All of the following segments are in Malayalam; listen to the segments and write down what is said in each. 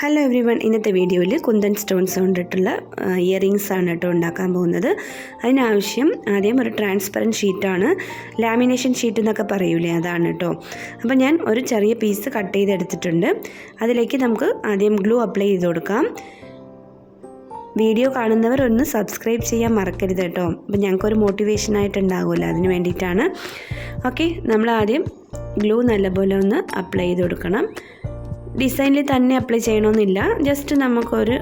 ഹലോ എവ്രി വൺ ഇന്നത്തെ വീഡിയോയിൽ കുന്തൻ സ്റ്റോൺസ് കൊണ്ടിട്ടുള്ള ഇയറിങ്സ് ആണ് കേട്ടോ ഉണ്ടാക്കാൻ പോകുന്നത്. അതിനാവശ്യം ആദ്യം ഒരു ട്രാൻസ്പെറന്റ് ഷീറ്റാണ് ലാമിനേഷൻ ഷീറ്റ് എന്നൊക്കെ പറയൂലേ അതാണ് കേട്ടോ. അപ്പോൾ ഞാൻ ഒരു ചെറിയ പീസ് കട്ട് ചെയ്തെടുത്തിട്ടുണ്ട്. അതിലേക്ക് നമുക്ക് ആദ്യം ഗ്ലൂ അപ്ലൈ ചെയ്ത് കൊടുക്കാം. വീഡിയോ കാണുന്നവർ ഒന്ന് സബ്സ്ക്രൈബ് ചെയ്യാൻ മറക്കരുത് കേട്ടോ. അപ്പോൾ ഞങ്ങൾക്കൊരു ഉണ്ടാകുമല്ലോ അതിന് വേണ്ടിയിട്ടാണ്. ഓക്കെ നമ്മൾ ആദ്യം ഗ്ലൂ നല്ലപോലെ ഒന്ന് അപ്ലൈ ചെയ്ത് കൊടുക്കണം. ഡിസൈനിൽ തന്നെ അപ്ലൈ ചെയ്യണമെന്നില്ല ജസ്റ്റ് നമുക്കൊരു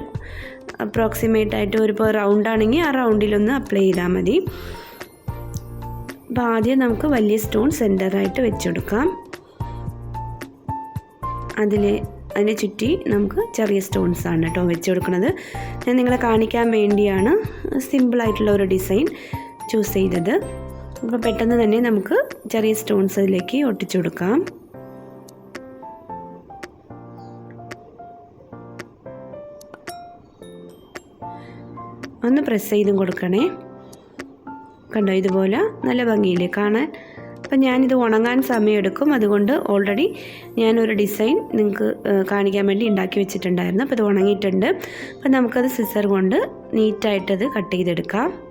അപ്രോക്സിമേറ്റ് ആയിട്ട് ഒരു റൗണ്ട് ആണെങ്കിൽ ആ റൗണ്ടിലൊന്ന് അപ്ലൈ ചെയ്താൽ മതി. അപ്പോൾ ആദ്യം നമുക്ക് വലിയ സ്റ്റോൺ സെന്ററായിട്ട് വെച്ചെടുക്കാം. അതിൽ അതിനെ ചുറ്റി നമുക്ക് ചെറിയ സ്റ്റോൺസ് ആണ് കേട്ടോ വെച്ച് കൊടുക്കുന്നത് ഞാൻ നിങ്ങളെ കാണിക്കാൻ വേണ്ടിയാണ് സിമ്പിളായിട്ടുള്ള ഒരു ഡിസൈൻ ചൂസ് ചെയ്തത്. അപ്പോൾ പെട്ടെന്ന് തന്നെ നമുക്ക് ചെറിയ സ്റ്റോൺസ് അതിലേക്ക് ഒട്ടിച്ചു കൊടുക്കാം ഒന്ന് പ്രസ് ചെയ്തും കൊടുക്കണേ. കണ്ടോ ഇതുപോലെ നല്ല ഭംഗിയില്ലേ കാണാൻ? അപ്പം ഞാനിത് ഉണങ്ങാൻ സമയമെടുക്കും. അതുകൊണ്ട് ഓൾറെഡി ഞാനൊരു ഡിസൈൻ നിങ്ങൾക്ക് കാണിക്കാൻ വേണ്ടി ഉണ്ടാക്കി വെച്ചിട്ടുണ്ടായിരുന്നു. അപ്പോൾ ഇത് ഉണങ്ങിയിട്ടുണ്ട്. അപ്പം നമുക്കത് സിസർ കൊണ്ട് നീറ്റായിട്ടത് കട്ട് ചെയ്തെടുക്കാം.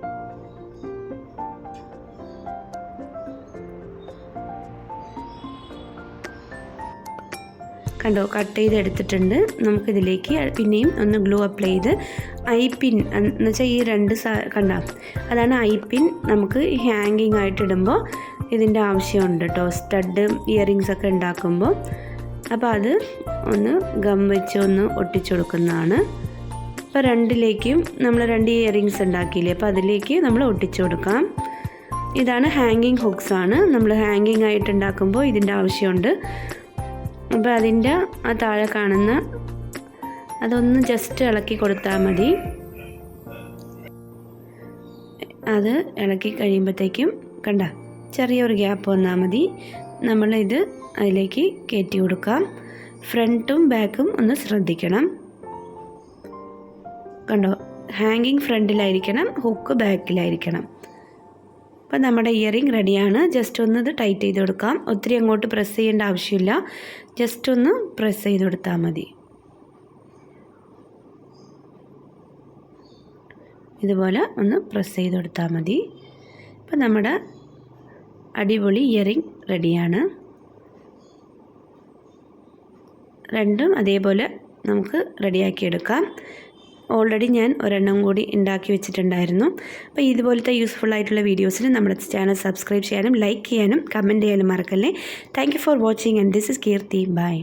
കണ്ടോ കട്ട് ചെയ്ത് എടുത്തിട്ടുണ്ട് നമുക്കിതിലേക്ക് പിന്നെയും ഒന്ന് ഗ്ലൂ അപ്ലൈ ചെയ്ത് ഐ പിൻ എന്ന് വെച്ചാൽ ഈ രണ്ട് കണ്ട? അതാണ് ഐ പിൻ. നമുക്ക് ഹാങ്കിങ് ആയിട്ടിടുമ്പോൾ ഇതിന്റെ ആവശ്യമുണ്ട് കേട്ടോ. സ്റ്റഡ് ഇയറിങ്സ് ഒക്കെ ഉണ്ടാക്കുമ്പോൾ അപ്പോൾ അത് ഒന്ന് ഗം വെച്ച് ഒന്ന് ഒട്ടിച്ചു കൊടുക്കുന്നതാണ്. അപ്പോൾ രണ്ടിലേക്കും നമ്മൾ രണ്ട് ഇയറിങ്സ് ഉണ്ടാക്കിയില്ലേ അപ്പോൾ അതിലേക്ക് നമ്മൾ ഒട്ടിച്ചു കൊടുക്കാം. ഇതാണ് ഹാങ്ങിങ് ഹുക്സ് ആണ് നമ്മൾ ഹാങ്ങിങ് ആയിട്ട് ഉണ്ടാക്കുമ്പോൾ ഇതിന്റെ ആവശ്യമുണ്ട്. അപ്പോൾ അതിന്റെ ആ താഴെ കാണുന്ന അതൊന്ന് ജസ്റ്റ് ഇളക്കി കൊടുത്താൽ മതി. അത് ഇളക്കി കഴിയുമ്പോഴത്തേക്കും കണ്ട ചെറിയൊരു ഗ്യാപ്പ് വന്നാൽ മതി. നമ്മളിത് അതിലേക്ക് കയറ്റി കൊടുക്കാം. ഫ്രണ്ടും ബാക്കും ഒന്ന് ശ്രദ്ധിക്കണം. കണ്ടോ? ഹാങ്ങിങ് ഫ്രണ്ടിലായിരിക്കണം ഹുക്ക് ബാക്കിലായിരിക്കണം അപ്പം നമ്മുടെ ഇയറിംഗ് റെഡിയാണ്. ജസ്റ്റ് ഒന്ന് ഇത് ടൈറ്റ് ചെയ്ത് കൊടുക്കാം. ഒത്തിരി അങ്ങോട്ട് പ്രസ് ചെയ്യേണ്ട ആവശ്യമില്ല. ജസ്റ്റ് ഒന്ന് പ്രസ് ചെയ്ത് കൊടുത്താൽ മതി. ഇതുപോലെ ഒന്ന് പ്രസ് ചെയ്ത് കൊടുത്താൽ മതി. അപ്പം നമ്മുടെ അടിപൊളി ഇയറിംഗ് റെഡിയാണ്. രണ്ടും അതേപോലെ നമുക്ക് റെഡിയാക്കി എടുക്കാം. ഓൾറെഡി ഞാൻ ഒരെണ്ണം കൂടി ഉണ്ടാക്കി വെച്ചിട്ടുണ്ടായിരുന്നു. അപ്പോൾ ഇതുപോലത്തെ യൂസ്ഫുൾ ആയിട്ടുള്ള വീഡിയോസിന് നമ്മുടെ ചാനൽ സബ്സ്ക്രൈബ് ചെയ്യാനും ലൈക്ക് ചെയ്യാനും കമന്റ് ചെയ്യാനും മറക്കല്ലേ. Thank for watching and this is Keerthi bye